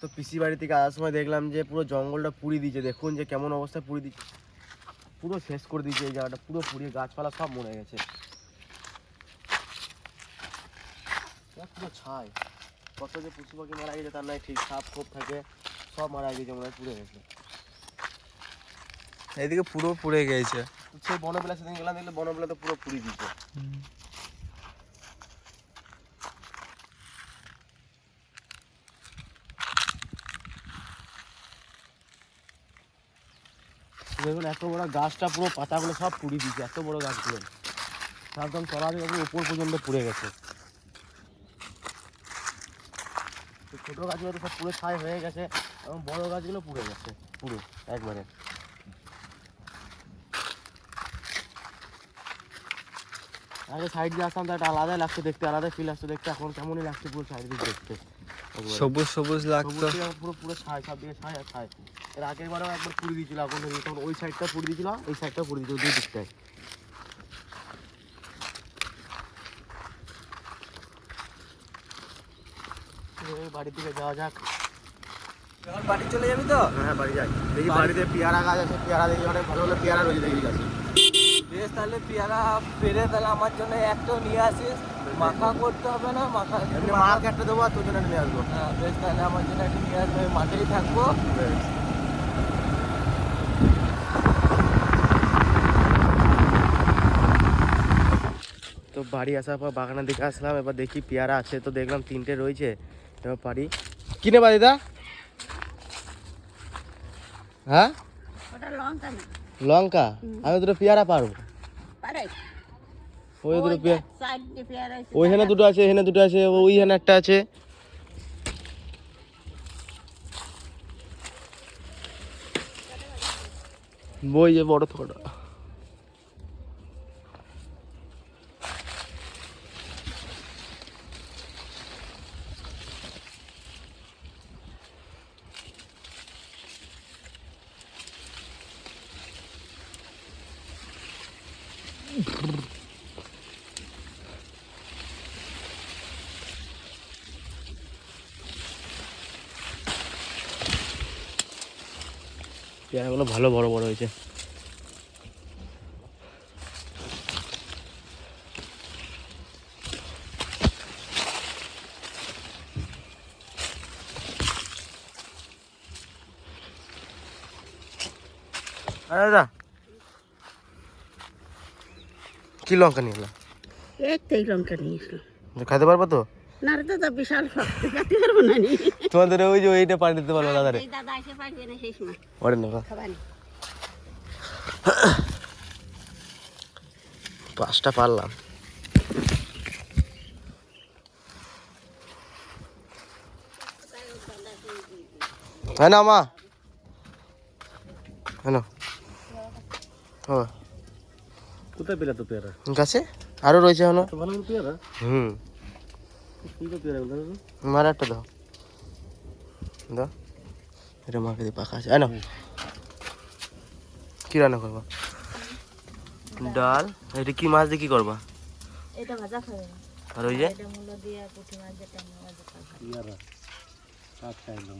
তো পিসি বাড়ি থেকে আসার সময় দেখলাম যে পুরো জঙ্গলটা পুড়ি দিয়েছে। দেখুন যে কেমন অবস্থায় পুড়ি দিচ্ছে। পুরো শেষ করে দিয়েছে এই জায়গাটা। পুরো পুড়িয়ে গাছপালা সব মরে গেছে। পুরো ছাই। কত যে পশু পাখি মারা গেছে তার নাই ঠিক সাপ খোপ থাকে সব মারা গেছে মনে হয় পুড়ে গেছে। এদিকে পুরো পুড়ে গেছে। সেই বনবেলা সেদিন গেলাম দেখলে বনবেলা তো পুরো পুড়ি দিয়েছে। দেখুন, এত বড় গাছটা পুরো পাতাগুলো সব পুড়ি দিয়েছে, এত বড় গাছগুলো। একদম তলা থেকে উপর পর্যন্ত পুড়ে গেছে। ছোটো গাছগুলো সব পুরো ছাই হয়ে গেছে, এবং বড় গাছগুলো পুড়ে গেছে পুরো একবারে। আগে সাইড দিয়ে আসতাম, তো একটা আলাদাই লাগছে দেখতে আলাদা ফিল আসতো দেখতে, এখন কেমনই লাগছে পুরো সাইড দিয়ে দেখতে। সবুজ সবুজ লাগতো। পুরো পুরো ছাই সব দিকে ছাই আর ছাই। এর আগের বারেও একবার পুড়ে দিয়েছিল আগুন ধরিয়ে তখন ওই সাইডটা পুড়ে দিয়েছিল এই সাইডটা পুড়ে দিয়েছিল দুই দিকটায়। এই বাড়ির দিকে যাওয়া যাক। এখন বাড়ি চলে যাবি তো? হ্যাঁ বাড়ি যাই। দেখি বাড়িতে পেয়ারা গাছ আছে পেয়ারা দেখি অনেক ভালো ভালো পেয়ারা রয়েছে দেখি গাছে বেশ তাহলে পেয়ারা পেরে তাহলে আমার জন্য একটাও নিয়ে আসিস। মাখা করতে হবে না মাখা এমনি মাকে একটা দেবো আর তোর জন্য নিয়ে আসব। হ্যাঁ বেশ তাহলে আমার জন্য একটা নিয়ে আসবে মাঠেই থাকব। তো বাড়ি আসার পর বাগানের দিকে আসলাম এবার দেখি পেয়ারা আছে তো দেখলাম তিনটে রয়েছে। এবার পারি। কিনে বা দিদা? হ্যাঁ? লঙ্কা আমি দুটো পেয়ারা পারব। পারে ওই দুটো পেয়ারা। আছে ওইখানে দুটো আছে এখানে দুটো আছে ওইখানে একটা আছে। বই যে বড় থোড়া পেয়ারাগুলো ভালো বড় বড় হয়েছে। আরে দাদা কি লঙ্কা নিয়ে এলাম? এই লঙ্কা নিয়ে এসলাম। খাইতে পারব তো? না দাদা বিশাল শক্ত খেতে পারব না নি। তোমাদের ওই যে ওইটা পানি দিতে পারব দাদা রে দাদা এসে পারবে না সেই সময় ওরে নেবা খাবার পাঁচটা পারলাম। হ্যাঁ না মা। হ্যাঁ না। ও। কোথায় পেলে তো পেয়ারা? গাছে? আরও রয়েছে ভালো পেয়ারা? হুম। খুব সুন্দর পেয়ারা গুলো মার একটা দাও। দাও। এটা মাকে দিয়ে পাকা আছে। আয় না কি রান্না করবা? ডাল। এটা কি মাছ দিয়ে কি করবা? এটা ভাজা খাবে আর ওই যে? এটা দিয়ে পুঁটি মাছ আচ্ছা একদম।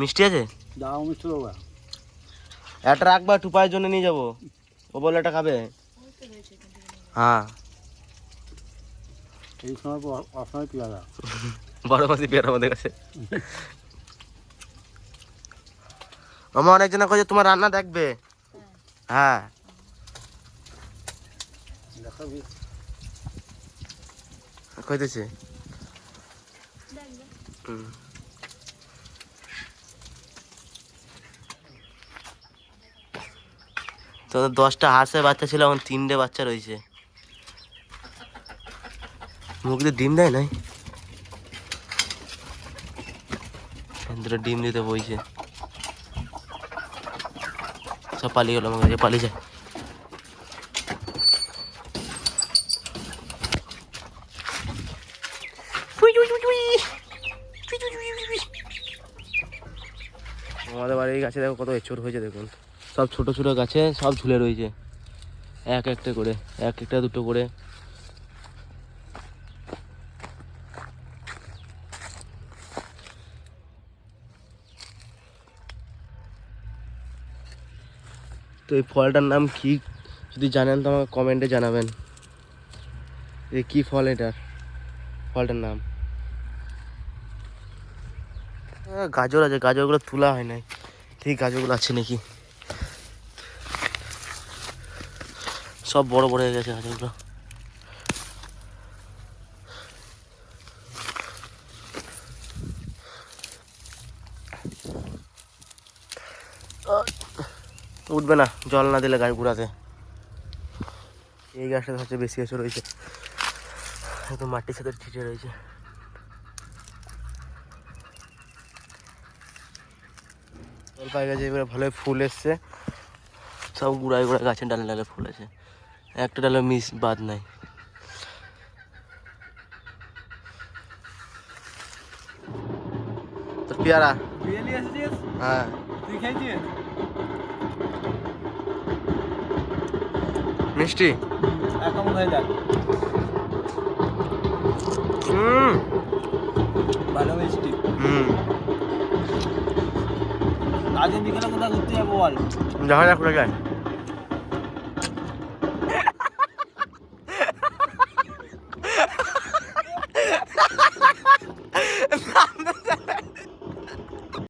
মিষ্টি আছে? দাও মিষ্টি বাবা। একটা রাখবা একটু পায়ের জন্য নিয়ে যাব। ও বলে এটা খাবে। হ্যাঁ। এই সময় পর অসময় পেয়ারা। বড় মাসি পেয়ারা আমাদের কাছে। আমার অনেকজনে কয়েছে তোমার রান্না দেখবে? হ্যাঁ। কইতেছে। হুম। তোদের দশটা হাঁসের বাচ্চা ছিল এখন তিনটে বাচ্চা রয়েছে দিয়ে ডিম দেয় নাই? দুটো ডিম দিতে বইছে সব পালিয়ে গেল আমাকে পালিয়ে যায়। আমাদের বাড়ির গাছে দেখো কত এঁচড় হয়েছে দেখুন। সব ছোট ছোট গাছে সব ঝুলে রয়েছে। এক একটা করে এক একটা দুটো করে। এই ফলটার নাম কি? যদি জানেন তো আমাকে কমেন্টে জানাবেন। এ কি ফল এটার ফলটার নাম? গাজর আছে গাজরগুলো তোলা হয় নাই। ঠিক গাজরগুলো আছে নাকি? সব বড় বড় হয়ে গেছে গাজরগুলো। আহ, উঠবে না জল না দিলে গাছ গুড়াতে এই গাছটা হচ্ছে বেশি গাছ রয়েছে। একদম মাটির সাথে ঠিটে রয়েছে। জল পাই গেছে এবারে ভালোই ফুল এসছে। সব গুড়ায় গুড়ায় গাছের ডালে ডালে ফুল আছে। একটা ডালে মিস বাদ নাই। তোর পেয়ারা? হ্যাঁ। তুই খেয়েছিস? মিষ্টি। এখন হয়ে যাক হুম। ভালো মিষ্টি। হুম। আজকে বিকেলে কোথায় ঘুরতে যাব বল। দেখা যাক কোথায় যায়